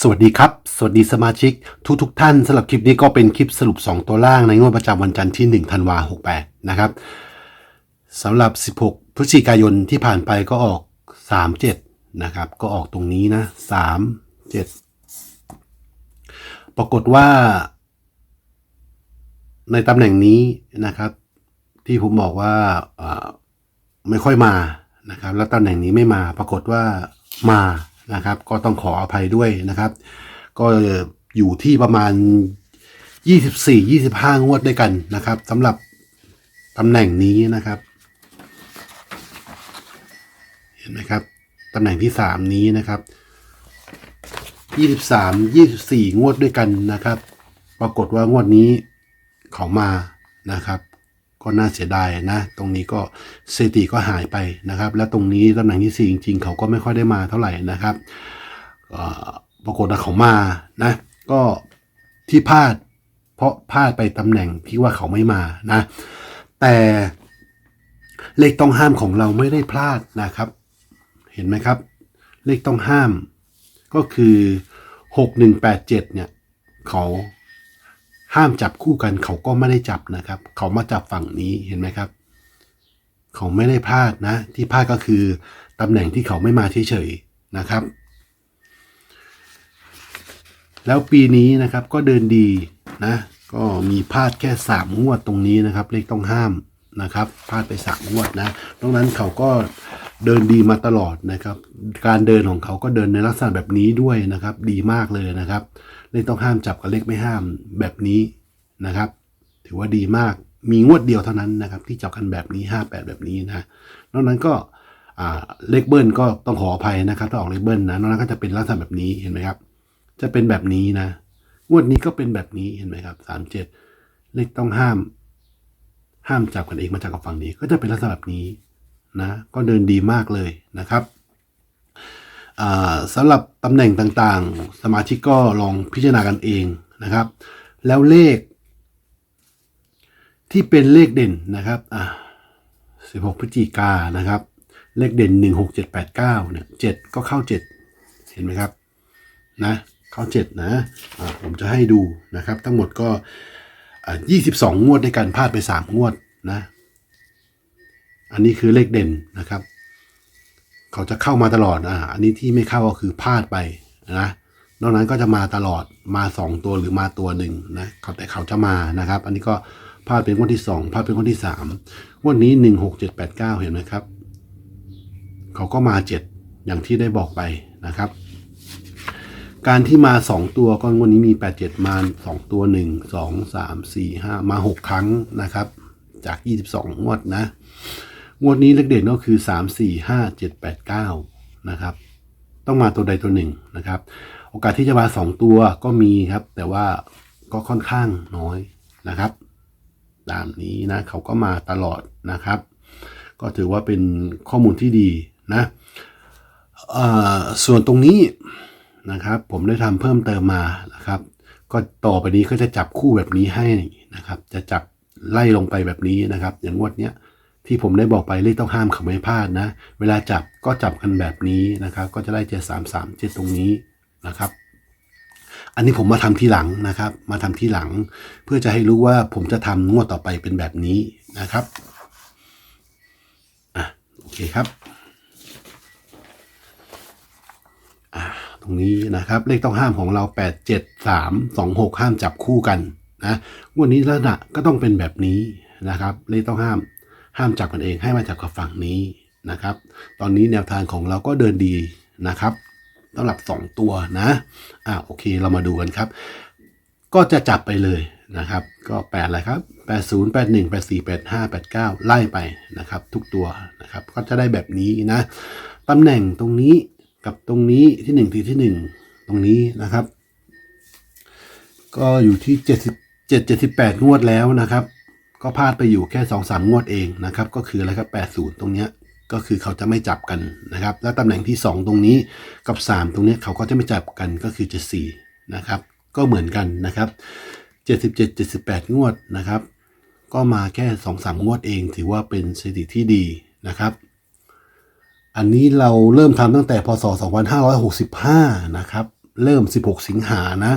สวัสดีครับ สวัสดีสมาชิกทุกทุกๆท่านสำหรับคลิปนี้ก็เป็นคลิปสรุป 2 ตัวล่างในงวดประจำวันจันทร์ที่ 1 ธันวา68นะครับสำหรับ 16 พฤศจิกายนที่ผ่านไปก็ออก 37 นะครับ ก็ออกตรงนี้นะ 37 ปรากฏว่า ในตำแหน่งนี้นะครับ ที่ผมบอกว่าไม่ค่อยมานะครับ แล้วตำแหน่งนี้ไม่มาปรากฏว่ามา นะครับ ก็ต้องขออภัยด้วยนะครับ ก็อยู่ที่ประมาณ 24 25 งวดด้วยกันนะครับสำหรับตำแหน่งนี้นะครับ เห็นไหมครับตำแหน่งที่ 3 นี้นะครับ 23 24 งวดด้วยกันนะครับ ปรากฏว่างวดนี้เขามานะครับ ก็น่าเสียดายนะ ตรงนี้ก็สถิติก็หายไปนะครับ และตรงนี้ตำแหน่งที่สี่จริงๆเขาก็ไม่ค่อยได้มาเท่าไหร่นะครับปรากฏว่าเขามานะ ก็ที่พลาด เพราะพลาดไปตำแหน่งที่ว่าเขาไม่มานะ แต่เลขต้องห้ามของเราไม่ได้พลาดนะครับ เห็นไหมครับ เลขต้องห้าม ก็คือหกหนึ่งแปดเจ็ดเนี่ย เขา ห้ามจับคู่กันเขาก็ไม่ได้จับนะครับ เขามาจับฝั่งนี้เห็นไหมครับ เขาไม่ได้พลาดนะ ที่พลาดก็คือตำแหน่งที่เขาไม่มาเฉยๆนะครับ แล้วปีนี้นะครับก็เดินดีนะ ก็มีพลาดแค่สามงวดตรงนี้นะครับ เลขต้องห้ามนะครับพลาดไปสามงวดนะตรงนั้นเขาก็ เดินดีมาตลอดนะครับ การเดินของเขาก็เดินในลักษณะแบบนี้ด้วยนะครับ ดีมากเลยนะครับเลขต้องห้ามจับกับเลขไม่ห้ามแบบนี้นะครับ ถือว่าดีมากมีงวดเดียวเท่านั้นนะครับ ที่จับกันแบบนี้ห้าแปดแบบนี้นะนอกนั้นก็เลขเบิ้ลก็ต้องขออภัยนะครับถ้าออกเลขเบิ้ลนะนอกนั้นก็จะเป็นลักษณะแบบนี้เห็นไหมครับ จะเป็นแบบนี้นะงวดนี้ก็เป็นแบบนี้เห็นไหมครับสามเจ็ดเลขต้องห้าม ห้ามจับกันเองมาจากกับฝั่งนี้ ก็จะเป็นลักษณะแบบนี้ นะก็เดินดีมากเลยนะครับสำหรับตำแหน่งต่างๆ สมาชิกก็ลองพิจารณากันเองนะครับ แล้วเลข ที่เป็นเลขเด่นนะครับอ่า16พฤศจิกานะครับ เลขเด่น16789เนี่ย7ก็เข้า7เห็นไหมครับนะเข้าเจ็ดนะอ่าผมจะให้ดูนะครับ ทั้งหมดก็ยี่สิบสองงวดด้วยกันพลาดไปสามงวดนะ อันนี้คือเลขเด่นนะครับ เขาจะเข้ามาตลอดอ่าอันนี้ที่ไม่เข้าก็คือพลาดไปนะนอกนั้นก็จะมาตลอดมาสองตัวหรือมาตัวหนึ่งนะเขาแต่เขาจะมานะครับ อันนี้ก็พลาดเป็นงวดที่สองพลาดเป็นงวดที่สามงวดนี้หนึ่งหกเจ็ดแปดเก้าเห็นไหมครับ เขาก็มาเจ็ดอย่างที่ได้บอกไปนะครับ การที่มาสองตัวก็งวดนี้มีแปดเจ็ดมาสองตัวหนึ่งสองสามสี่ห้ามาหกครั้งนะครับ จากยี่สิบสองงวดนะ งวดนี้เลขเด่นก็คือสามสี่ห้าเจ็ดแปดเก้านะครับ ต้องมาตัวใดตัวหนึ่งนะครับ โอกาสที่จะมาสองตัวก็มีครับ แต่ว่าก็ค่อนข้างน้อยนะครับ ตามนี้นะเขาก็มาตลอดนะครับ ก็ถือว่าเป็นข้อมูลที่ดีนะส่วนตรงนี้นะครับ ผมได้ทำเพิ่มเติมมานะครับ ก็ต่อไปนี้ก็จะจับคู่แบบนี้ให้นะครับ จะจับไล่ลงไปแบบนี้นะครับ อย่างงวดเนี้ย ที่ผมได้บอกไปเลขต้องห้ามเขาไม่พลาดนะ เวลาจับก็จับกันแบบนี้นะครับ ก็จะได้เจ็ดสามสามเจ็ดตรงนี้นะครับ อันนี้ผมมาทำทีหลังนะครับ มาทำทีหลัง เพื่อจะให้รู้ว่าผมจะทำงวดต่อไปเป็นแบบนี้นะครับอะโอเคครับตรงนี้นะครับ เลขต้องห้ามของเรา8 7 3 2 6ห้ามจับคู่กันนะงวดนี้ลักษณะก็ต้องเป็นแบบนี้นะครับ เลขต้องห้าม ห้ามจับกันเองให้มาจับกับฝั่งนี้นะครับ ตอนนี้แนวทางของเราก็เดินดีนะครับสำหรับ 2 ตัวนะอ่าโอเคเรามาดูกันครับ ก็จะจับไปเลยนะครับ ก็8อะไรครับ80 81 84 85 89ไล่ไปนะครับ ทุกตัวนะครับ ก็จะได้แบบนี้นะตำแหน่งตรงนี้กับตรงนี้ที่หนึ่งทีที่หนึ่งตรงนี้นะครับ ก็อยู่ที่เจ็ดสิบเจ็ดเจ็ดสิบแปดงวดแล้วนะครับ ก็พลาดไปอยู่แค่สองสามงวดเองนะครับ ก็คืออะไรครับแปดศูนย์ตรงเนี้ยก็คือเขาจะไม่จับกันนะครับ แล้วตำแหน่งที่สองตรงนี้กับสามตรงนี้เขาก็จะไม่จับกันก็คือเจ็ดสี่นะครับ ก็เหมือนกันนะครับเจ็ดสิบเจ็ดเจ็ดสิบแปดงวดนะครับ ก็มาแค่สองสามงวดเอง ถือว่าเป็นสถิติที่ดีนะครับ อันนี้เราเริ่มทำตั้งแต่พศ 2565 นะครับ เริ่ม 16 สิงหานะ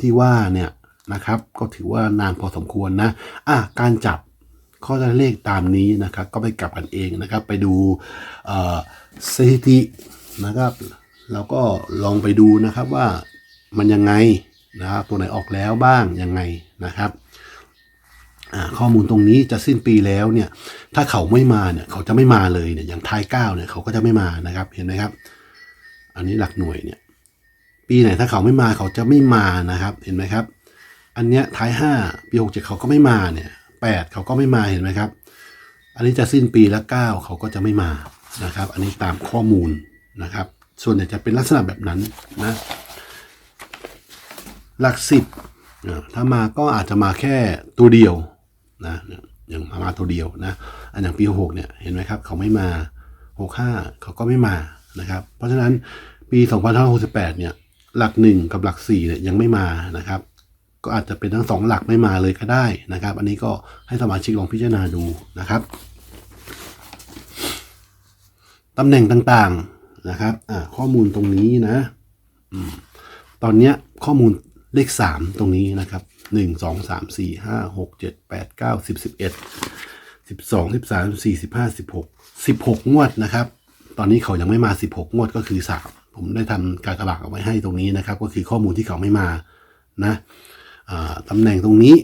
ที่ว่าเนี่ย นะครับ ก็ถือว่านานพอสมควรนะอะการจับข้อเลขตามนี้นะครับ ก็ไปกลับกันเองนะครับ ไปดูสถิตินะครับแล้วก็ลองไปดูนะครับว่ามันยังไงนะครับตัวไหนออกแล้วบ้างยังไงนะครับข้อมูลตรงนี้จะสิ้นปีแล้วเนี่ยถ้าเขาไม่มาเนี่ยเขาจะไม่มาเลยเนี่ยอย่างท้ายเก้าเนี่ยเขาก็จะไม่มานะครับเห็นไหมครับ อันนี้หลักหน่วยเนี่ยปีไหนถ้าเขาไม่มาเขาจะไม่มานะครับเห็นไหมครับ อันเนี้ยท้ายห้าปีหกเจ็ดเขาก็ไม่มาเนี่ยแปดเขาก็ไม่มาเห็นไหมครับ อันนี้จะสิ้นปีล้วเก้าเขาก็จะไม่มานะครับ อันนี้ตามข้อมูลนะครับ ส่วนใหญ่จะเป็นลักษณะแบบนั้นนะหลักสิบถ้ามาก็อาจจะมาแค่ตัวเดียวนะอย่างมามาตัวเดียวนะอันอย่างปีหกเนี่ยเห็นไหมครับเขาไม่มาหกห้าเขาก็ไม่มานะครับ เพราะฉะนั้นปีสองพันห้าร้อยหกสิบแปดเนี่ยหลักหนึ่งกับหลักสี่เนี่ยยังไม่มานะครับ ก็อาจจะเป็นทั้งสองหลักไม่มาเลยก็ได้นะครับ อันนี้ก็ให้สมาชิกลองพิจารณาดูนะครับตำแหน่งต่างๆนะครับข้อมูลตรงนี้นะอตอนนี้ข้อมูลเลขสามตรงนี้นะครับหนึ่งสองสามสี่ห้าหกเจ็ดแปดเก้าสิบสิบเอ็ดสิบสองสิบสามสี่สิบห้าสิบหกสิบหกงวดนะครับ ตอนนี้เขายังไม่มาสิบหกงวดก็คือสามผมได้ทำการกระบากเอาไว้ให้ตรงนี้นะครับ ก็คือข้อมูลที่เขาไม่มานะ ตำแหน่งตรงนี้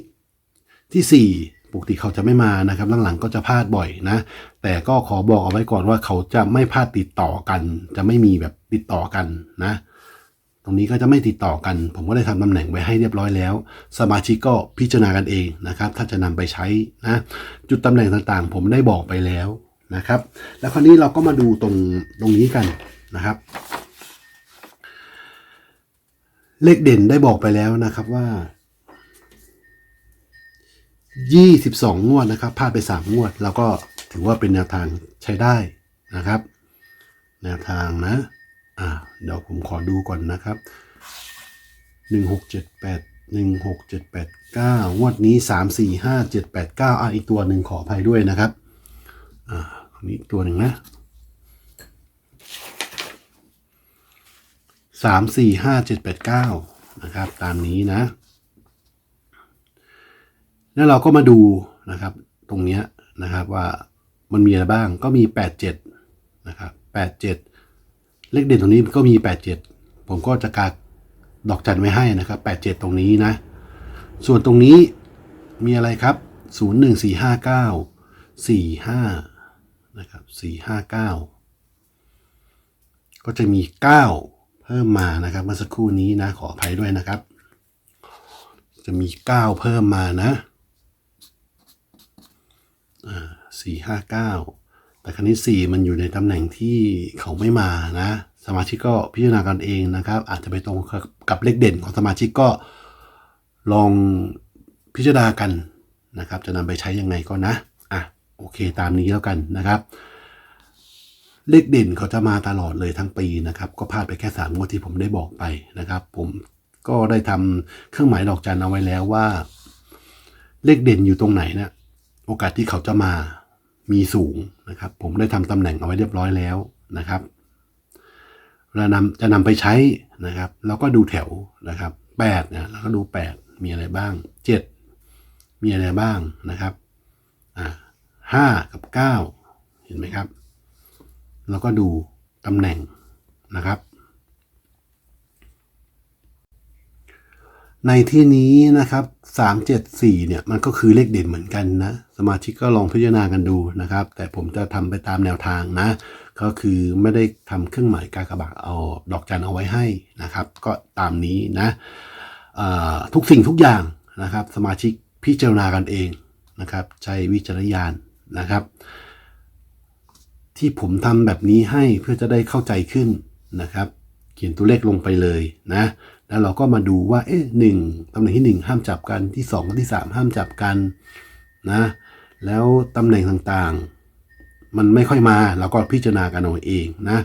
ที่ 4 ปกติเขาจะไม่มานะครับหลังๆก็จะพลาดบ่อยนะ แต่ก็ขอบอกเอาไว้ก่อนว่าเขาจะไม่พลาดติดต่อกัน จะไม่มีแบบติดต่อกันนะ ตรงนี้ก็จะไม่ติดต่อกัน ผมก็ได้ทำตำแหน่งไว้ให้เรียบร้อยแล้ว สมาชิกก็พิจารณากันเองนะครับ ถ้าจะนำไปใช้นะ จุดตำแหน่งต่างๆ ผมได้บอกไปแล้วนะครับ แล้วคราวนี้เราก็มาดูตรงตรงนี้กันนะครับ เลขเด่นได้บอกไปแล้วนะครับว่า 22 งวดนะครับพลาดไป 3 งวดแล้วก็ถือว่าเป็นแนวทางใช้ได้นะครับ แนวทางนะ อ่า เดี๋ยวผมขอดูก่อนนะครับ 1678 16789งวดนี้ 3 4 5 7 8 9อะอีกตัวหนึ่งขออภัยด้วยนะครับ อ่าอันนี้ตัวหนึ่งนะสามสี่ห้าเจ็ดแปดเก้านะครับ ตามนี้นะ แล้วเราก็มาดูนะครับ ตรงนี้นะครับว่ามันมีอะไรบ้างก็มีแปดเจ็ดนะครับแปดเจ็ดเลขเด่นตรงนี้ก็มีแปดเจ็ดผมก็จะกากดอกจันไว้ให้นะครับแปดเจ็ดตรงนี้นะ ส่วนตรงนี้มีอะไรครับศูนย์หนึ่งสี่ห้าเก้าสี่ห้านะครับสี่ห้าเก้าก็จะมี 9 เพิ่มมานะครับ เมื่อสักครู่นี้นะ ขออภัยด้วยนะครับ จะมี 9 เพิ่มมานะ สี่ห้าเก้าแต่ครั้นี้สี่มันอยู่ในตำแหน่งที่เขาไม่มานะ สมาชิกก็พิจารณากันเองนะครับ อาจจะไปตรงกับเลขเด่นของสมาชิกก็ลองพิจารณากันนะครับ จะนำไปใช้ยังไงก็นะอะโอเคตามนี้แล้วกันนะครับ เลขเด่นเขาจะมาตลอดเลยทั้งปีนะครับ ก็พลาดไปแค่สามงวดที่ผมได้บอกไปนะครับ ผมก็ได้ทำเครื่องหมายดอกจันเอาไว้แล้วว่า เลขเด่นอยู่ตรงไหนเนะี่ย โอกาสที่เขาจะมามีสูงนะครับ ผมได้ทำตำแหน่งเอาไว้เรียบร้อยแล้วนะครับเวลานำจะนำไปใช้นะครับ แล้วก็ดูแถวนะครับแปดนะแล้วก็ดูแปดมีอะไรบ้างเจ็ดมีอะไรบ้างนะครับอ่าห้ากับเก้าเห็นไหมครับ แล้วก็ดูตำแหน่งนะครับ ในที่นี้นะครับ 374 เนี่ยมันก็คือเลขเด่นเหมือนกันนะ สมาชิกก็ลองพิจารณากันดูนะครับ แต่ผมจะทำไปตามแนวทางนะ ก็คือไม่ได้ทำเครื่องหมายกากบาทเอาดอกจันเอาไว้ให้นะครับ ก็ตามนี้นะทุกสิ่งทุกอย่างนะครับ สมาชิกพิจารณากันเองนะครับ ใช้วิจารณญาณนะครับ ที่ผมทำแบบนี้ให้เพื่อจะได้เข้าใจขึ้นนะครับ เขียนตัวเลขลงไปเลยนะ แล้วเราก็มาดูว่า เอ๊ะหนึ่งตำแหน่งที่หนึ่งห้ามจับกันที่สองกับที่สามห้ามจับกันนะ แล้วตำแหน่งต่างๆ มันไม่ค่อยมาเราก็พิจารณากันเอาเองนะ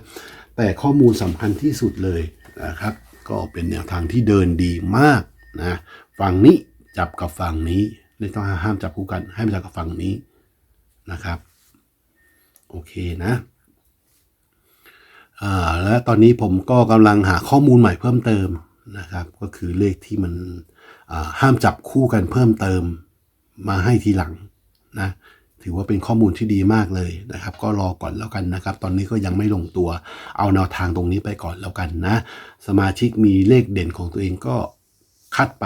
แต่ข้อมูลสำคัญที่สุดเลยนะครับ ก็เป็นแนวทางที่เดินดีมากนะฝั่งนี้จับกับฝั่งนี้ไม่ต้องห้ามจับคู่กัน ให้มันจับกับฝั่งนี้นะครับ โอเคนะอ่าและตอนนี้ผมก็กำลังหาข้อมูลใหม่เพิ่มเติม นะครับ ก็คือเลขที่มันห้ามจับคู่กันเพิ่มเติมมาให้ทีหลังนะถือว่าเป็นข้อมูลที่ดีมากเลยนะครับ ก็รอก่อนแล้วกันนะครับ ตอนนี้ก็ยังไม่ลงตัว เอาแนวทางตรงนี้ไปก่อนแล้วกันนะ สมาชิกมีเลขเด่นของตัวเองก็คัดไป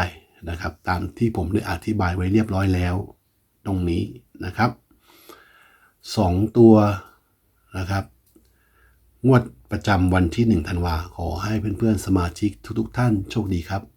นะครับ ตามที่ผมได้อธิบายไว้เรียบร้อยแล้ว ตรงนี้นะครับสองตัวนะครับ งวดประจำวันที่ 1 ธันวา ขอให้เพื่อนๆ สมาชิกทุกๆ ท่านโชคดีครับ